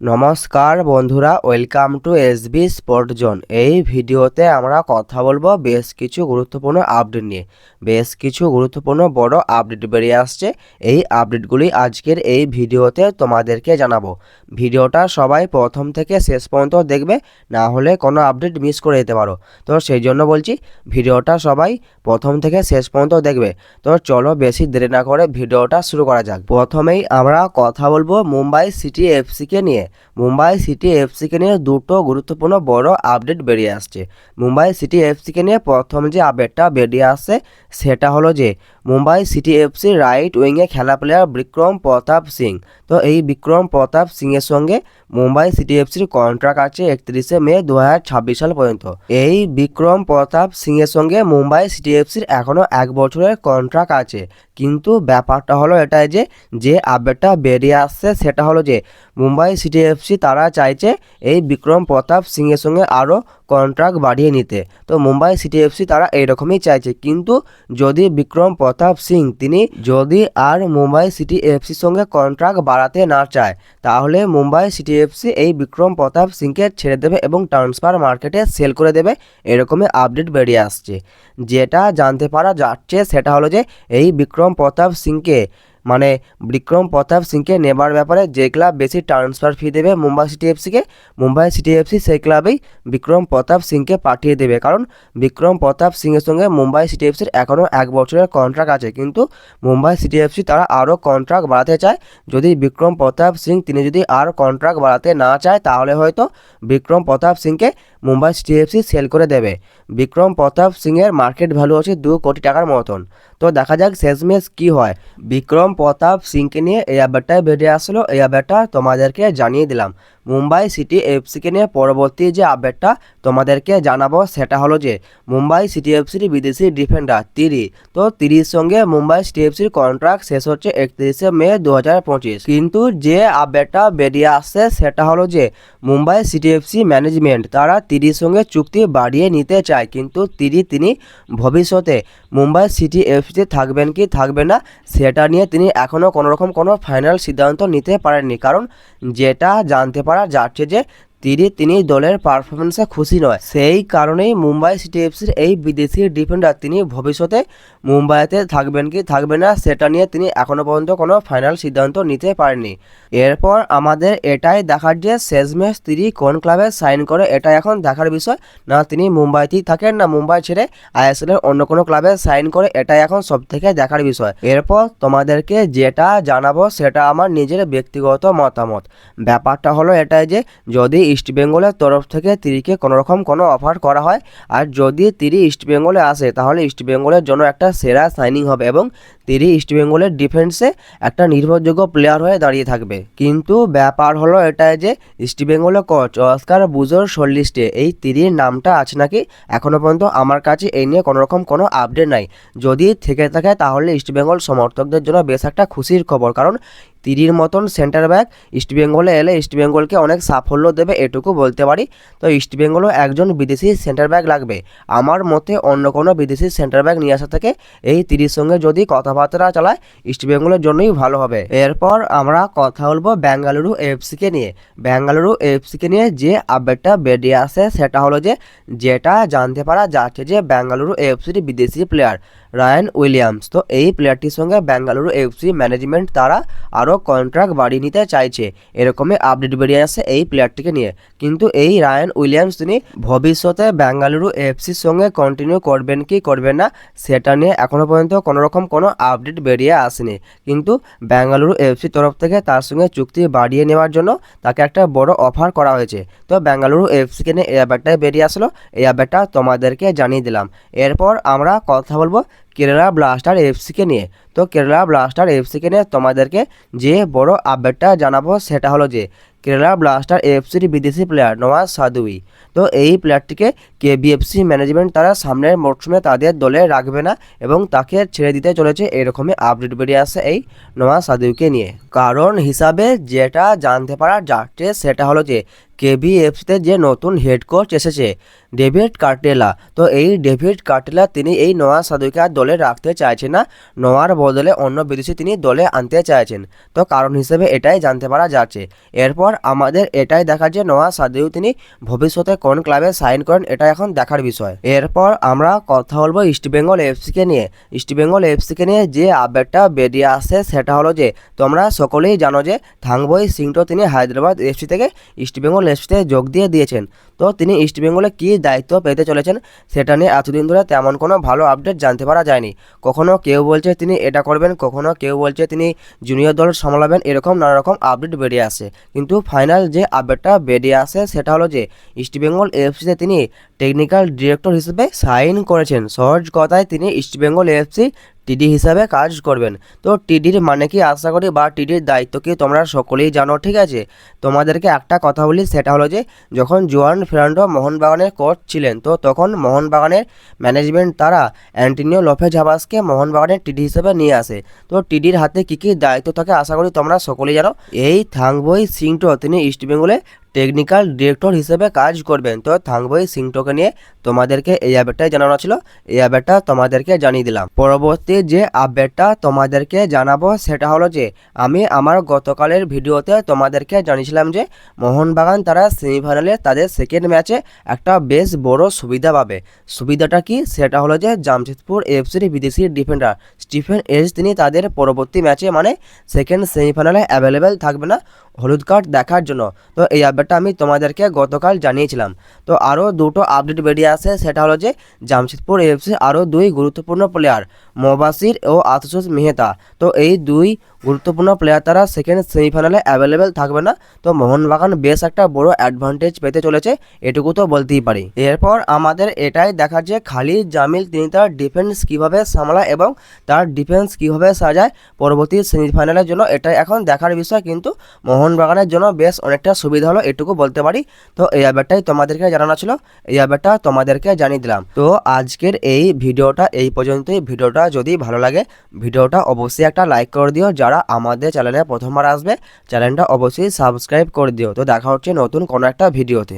নমস্কার বন্ধুরা welcome to S B sport zone এই ভিডিওতে আমরা কথা বলব বেশ কিছু গুরুত্বপূর্ণ আপডেট নিয়ে। বেশ কিছু গুরুত্বপূর্ণ বড় আপডেট বেরিয়ে আসছে। এই আপডেটগুলি আজকের এই ভিডিওতে তোমাদেরকে জানাব। ভিডিওটা সবাই প্রথম থেকে শেষ পর্যন্ত দেখবে, না হলে কোনো আপডেট মিস করে যেতে পারো। তো সেই জন্য বলছি, ভিডিওটা সবাই প্রথম থেকে শেষ পর্যন্ত দেখবে। তো চলো বেশি দেরি না করে ভিডিওটা শুরু করা যাক। প্রথমেই আমরা কথা বলব মুম্বাই সিটি এফসিকে নিয়ে। মুম্বাই সিটি এফসিকে নিয়ে দুটো গুরুত্বপূর্ণ বড় আপডেট বেরিয়ে আসছে। মুম্বাই সিটি এফসিকে নিয়ে প্রথম যে আপডেটটা বেরিয়ে আসছে সেটা হলো যে মুম্বাই সিটি এফসি রাইট উইংয়ে খেলা প্লেয়ার বিক্রম প্রতাপ সিং। তো এই বিক্রম প্রতাপ সিংয়ের সঙ্গে মুম্বাই সিটি এফসির কন্ট্রাক্ট আছে একত্রিশে মে দু হাজার ছাব্বিশ সাল পর্যন্ত। এই বিক্রম প্রতাপ সিংয়ের সঙ্গে মুম্বাই সিটি এফসির এখনও এক বছরের কন্ট্রাক্ট আছে। কিন্তু ব্যাপারটা হলো এটাই যে যে আপডেটটা বেরিয়ে আসছে সেটা হলো যে, মুম্বাই সিটি এফসি তারা চাইছে এই বিক্রম প্রতাপ সিংয়ের সঙ্গে আরও কন্ট্রাক্ট বাড়িয়ে নিতে। তো মুম্বাই সিটি এফসি তারা এইরকমই চাইছে। কিন্তু যদি বিক্রম প্রতাপ সিং, তিনি যদি আর মুম্বাই সিটি এফসির সঙ্গে কন্ট্রাক্ট বাড়াতে না চায়, তাহলে মুম্বাই সিটি এফসি এই বিক্রম প্রতাপ সিংকে ছেড়ে দেবে এবং ট্রান্সফার মার্কেটে সেল করে দেবে। এরকমই আপডেট বেরিয়ে আসছে। যেটা জানতে পারা যাচ্ছে সেটা হলো যে, এই বিক্রম প্রতাপ সিংকে মানে বিক্রম প্রতাপ সিংকে নেবার ব্যাপারে যে ক্লাব বেশি ট্রান্সফার ফি দেবে মুম্বাই সিটি এফসিকে মুম্বাই সিটি এফসি সেই ক্লাবেই বিক্রম প্রতাপ সিংকে পাঠিয়ে দেবে। কারণ বিক্রম প্রতাপ সিংয়ের সঙ্গে মুম্বাই সিটি এফসির এখনও এক বছরের কন্ট্রাক্ট আছে। কিন্তু মুম্বাই সিটি এফসি তারা আরও কন্ট্রাক্ট বাড়াতে চায়। যদি বিক্রম প্রতাপ সিং তিনি যদি আর কন্ট্রাক্ট বাড়াতে না চায়, তাহলে হয়তো বিক্রম প্রতাপ সিংকে মুম্বাই সিটি এফসি সেল করে দেবে। বিক্রম প্রতাপ সিংয়ের মার্কেট ভ্যালু আছে দু কোটি টাকার মতন। তো দেখা যাক শেষমেশ কি হয়। বিক্রম প্রতাপ সিংকে নিয়ে এই বেটায় বেরিয়ে আসলো। এই বেটা তোমাদেরকে জানিয়ে দিলাম। মুম্বাই সিটি এফসিকে নিয়ে পরবর্তী যে আপডেটটা তোমাদেরকে জানাব সেটা হলো যে, মুম্বাই সিটি এফসির বিদেশি ডিফেন্ডার তিরি। তো তিরির সঙ্গে মুম্বাই সিটি এফসির কন্ট্রাক্ট শেষ হচ্ছে একত্রিশে মে দু হাজার পঁচিশ। কিন্তু যে আপডেটটা বেরিয়ে আসছে সেটা হলো যে, মুম্বাই সিটি এফসি ম্যানেজমেন্ট তারা তিরির সঙ্গে চুক্তি বাড়িয়ে নিতে চায়, কিন্তু তিরি তিনি ভবিষ্যতে মুম্বাই সিটি এফসিতে থাকবেন কি থাকবেন না সেটা নিয়ে তিনি এখনও কোনোরকম কোনো ফাইনাল সিদ্ধান্ত নিতে পারেননি। কারণ যেটা জানতে পারা যাচ্ছে যে তিনি তিনি দলের পারফরমেন্সে খুশি নয়। সেই কারণেই মুম্বাই সিটি এফসির এই বিদেশি ডিফেন্ডার তিনি ভবিষ্যতে মুম্বাইতে থাকবেন কি থাকবে না, সেটা নিয়ে তিনি এখনও পর্যন্ত কোনো ফাইনাল সিদ্ধান্ত নিতে পারেননি। এরপর আমাদের এটাই দেখার যে শেষমেশ তিনি কোন ক্লাবে সাইন করে এটা এখন দেখার বিষয়। না, তিনি মুম্বাইতেই থাকেন, না মুম্বাই ছেড়ে আইএসএল এর অন্য কোনো ক্লাবে সাইন করে, এটাই এখন সব থেকে দেখার বিষয়। এরপর তোমাদেরকে যেটা জানাব, সেটা আমার নিজের ব্যক্তিগত মতামত। ব্যাপারটা হলো এটাই যে, যদি ইস্টবেঙ্গলের তরফ থেকে তিরিকে কোনোরকম কোনো অফার করা হয়। আর যদি তিরি ইস্টবেঙ্গলে আসে, তাহলে ইস্টবেঙ্গলের জন্য একটা সেরা সাইনিং হবে এবং তিরি ইস্টবেঙ্গলের ডিফেন্সে একটা নির্ভরযোগ্য প্লেয়ার হয়ে দাঁড়িয়ে থাকবে। কিন্তু ব্যাপার হলো এটাই যে ইস্টবেঙ্গলের কোচ অস্কার বুজোর শোল্লিস্টে এই তিরির নামটা আছে নাকি এখনও পর্যন্ত আমার কাছে এই নিয়ে কোনোরকম কোনো আপডেট নাই। যদি থেকে থাকে, তাহলে ইস্টবেঙ্গল সমর্থকদের জন্য বেশ একটা খুশির খবর। কারণ তিরির মতন সেন্টার ব্যাক ইস্টবেঙ্গলে এলে ইস্টবেঙ্গলকে অনেক সাফল্য দেবে, এটুকু বলতে পারি। তো ইস্টবেঙ্গলও একজন বিদেশি সেন্টার ব্যাক লাগবে। আমার মতে অন্য কোনো বিদেশি সেন্টার ব্যাক নিয়ে আসা থেকে এই তিরির সঙ্গে যদি কথাবার্তা চালায় ইস্টবেঙ্গলের জন্যই ভালো হবে। এরপর আমরা কথা বলব বেঙ্গালুরু এফসিকে নিয়ে। বেঙ্গালুরু এফসিকে নিয়ে যে আপডেটটা বেরিয়ে আসে, সেটা হলো যে, যেটা জানতে পারা যাচ্ছে যে বেঙ্গালুরু এফসির বিদেশি প্লেয়ার রায়ান উইলিয়ামস তো এই প্লেয়ারটির সঙ্গে বেঙ্গালুরু এফসি ম্যানেজমেন্ট তারা আরও কন্ট্রাক্ট বাড়িয়ে নিতে চাইছে। এরকমই আপডেট বেরিয়ে আসে এই প্লেয়ারটিকে নিয়ে। কিন্তু এই রায়ান উইলিয়ামস তিনি ভবিষ্যতে বেঙ্গালুরু এফসির সঙ্গে কন্টিনিউ করবেন কি করবেন না, সেটা নিয়ে এখনও পর্যন্ত কোনোরকম কোনো আপডেট বেরিয়ে আসেনি। কিন্তু বেঙ্গালুরু এফসির তরফ থেকে তার সঙ্গে চুক্তি বাড়িয়ে নেওয়ার জন্য তাকে একটা বড় অফার করা হয়েছে। তো বেঙ্গালুরু এফসিকে নিয়ে এই আপডেটটাই বেরিয়ে আসলো। এই আপডেটটা তোমাদেরকে জানিয়ে দিলাম। এরপর আমরা কথা বলব কেরালা ব্লাস্টার এফসিকে নিয়ে। তো কেরালা ব্লাস্টার এফসিকে নিয়ে তোমাদেরকে যে বড় আপডেটটা জানাব সেটা হলো যে কেরালা ব্লাস্টার এফসির বিদেশি প্লেয়ার নওয়াজ সাদুই। তো এই প্লেয়ারটিকে কেবিএফসি ম্যানেজমেন্ট তারা সামনের মরশুমে তাদের দলে রাখবে না এবং তাকে ছেড়ে দিতে চলেছে এরকমই আপডেট বেরিয়ে আসে এই নওয়াজ সাদুইকে নিয়ে। কারণ হিসাবে যেটা জানতে পারা যাচ্ছে সেটা হলো যে কেবিএফসিতে যে নতুন হেড কোচ এসেছে, ডেভিড কার্টেলা, তো এই ডেভিড কার্টেলা তিনি এই নোয়া সাদুকে আর দলে রাখতে চাইছেন না নোয়ার বদলে অন্য বিদেশি তিনি দলে আনতে চাইছেন। তো কারণ হিসেবে এটাই জানতে পারা যাচ্ছে। এরপর এরপর আমাদের এটাই দেখা যে নোয়া সাদেও তিনি ভবিষ্যতে কোন ক্লাবে সাইন করেন, এটা এখন দেখার বিষয়। এরপর আমরা কথা বলব ইস্টবেঙ্গল এফসিকে নিয়ে। ইস্টবেঙ্গল এফসিকে নিয়ে যে আপডেটটা বেরিয়ে আসে সেটা হলো যে, তোমরা সকলেই জানো যে, থাংবই সিংটো তিনি হায়দ্রাবাদ এফসি থেকে ইস্টবেঙ্গল এফসিতে যোগ দিয়ে দিয়েছেন। তো তিনি ইস্টবেঙ্গলে কী দায়িত্ব পেতে চলেছেন, সেটা নিয়ে এতদিন ধরে তেমন কোনো ভালো আপডেট জানতে পারা যায়নি। কখনো কেউ বলছে তিনি এটা করবেন, কখনো কেউ বলছে তিনি জুনিয়র দল সামলাবেন, এরকম নানা রকম আপডেট বেরিয়ে আসে কিন্তু ফাইনাল যে আপডেটটা বেরিয়ে আসে সেটা হলো যে ইস্টবেঙ্গল এফসিতে তিনি টেকনিক্যাল ডিরেক্টর হিসেবে সাইন করেছেন। সহজ কথায় তিনি ইস্টবেঙ্গল এফসি টিডি হিসাবে কাজ করবেন। তো টিডির মানে কি? আশা করি বা টিডির দায়িত্ব কি তোমরা সকলেই জানো, ঠিক আছে? তোমাদেরকে একটা কথা বলি, সেটা হলো যে, যখন জোয়ান ফেরান্ডো মোহনবাগানের কোচ ছিলেন, তো তখন মোহনবাগানের ম্যানেজমেন্ট তারা অ্যান্টিনিও লোফেজ হাবাসকে মোহনবাগানের টিডি হিসেবে নিয়ে আসে। তো টিডির হাতে কী কী দায়িত্ব থাকে, আশা করি তোমরা সকলেই জানো। এই থাংবই সিংটো, তিনি ইস্টবেঙ্গলে টেকনিক্যাল ডিরেক্টর হিসেবে কাজ করবেন। তো থাংবই সিংটোকে নিয়ে তোমাদেরকে এই আপডেটটাই জানানো ছিল। এই আপডেটটা তোমাদেরকে জানিয়ে দিলাম। পরবর্তী যে আপডেটটা তোমাদেরকে জানাব সেটা হলো যে, আমি আমার গতকালের ভিডিওতে তোমাদেরকে জানিয়েছিলাম যে, মোহনবাগান তারা সেমিফাইনালে তাদের সেকেন্ড ম্যাচে একটা বেশ বড় সুবিধা পাবে। সুবিধাটা কি? সেটা হলো যে, জামশেদপুর এফসির বিদেশি ডিফেন্ডার স্টিফেন এজ তিনি তাদের পরবর্তী ম্যাচে মানে সেকেন্ড সেমিফাইনালে অ্যাভেলেবেল থাকবে না হলুদ কার্ড দেখার জন্য। তো এই আপডেটটা আমি তোমাদেরকে গতকাল জানিয়েছিলাম। তো আরও দুটো আপডেট বেরিয়ে আসে, সেটা হলো যে জামশেদপুর এফসির আরও দুই গুরুত্বপূর্ণ প্লেয়ার মোবাসির ও আতসুস মেহতা। তো এই দুই গুরুত্বপূর্ণ প্লেয়ার তারা সেকেন্ড সেমিফাইনালে অ্যাভেলেবেল থাকবে না। তো মোহনবাগান বেশ একটা বড় অ্যাডভান্টেজ পেতে চলেছে, এটুকু তো বলতেই পারি। এরপর আমাদের এটাই দেখা যে খালি জামিল, তিনি তার ডিফেন্স কীভাবে সামলায় এবং তার ডিফেন্স কীভাবে সাজায় পরবর্তী সেমিফাইনালের জন্য, এটাই এখন দেখার বিষয়। কিন্তু মোহনবাগানের জন্য বেশ অনেকটা সুবিধা হলো এটুকু বলতে পারি। তো এই ব্যাপারটাই তোমাদেরকে জানানো ছিল। এই ব্যাপারটা তোমাদেরকে জানিয়ে দিলাম। তো আজকের এই ভিডিওটা এই পর্যন্তই। ভিডিওটা যদি ভালো লাগে, ভিডিওটা অবশ্যই একটা লাইক করে দিও। যারা আমাদের চ্যানেলে প্রথমবার আসবে, চ্যানেলটা অবশ্যই সাবস্ক্রাইব করে দিও। তো দেখা হচ্ছে নতুন কোনো একটা ভিডিওতে।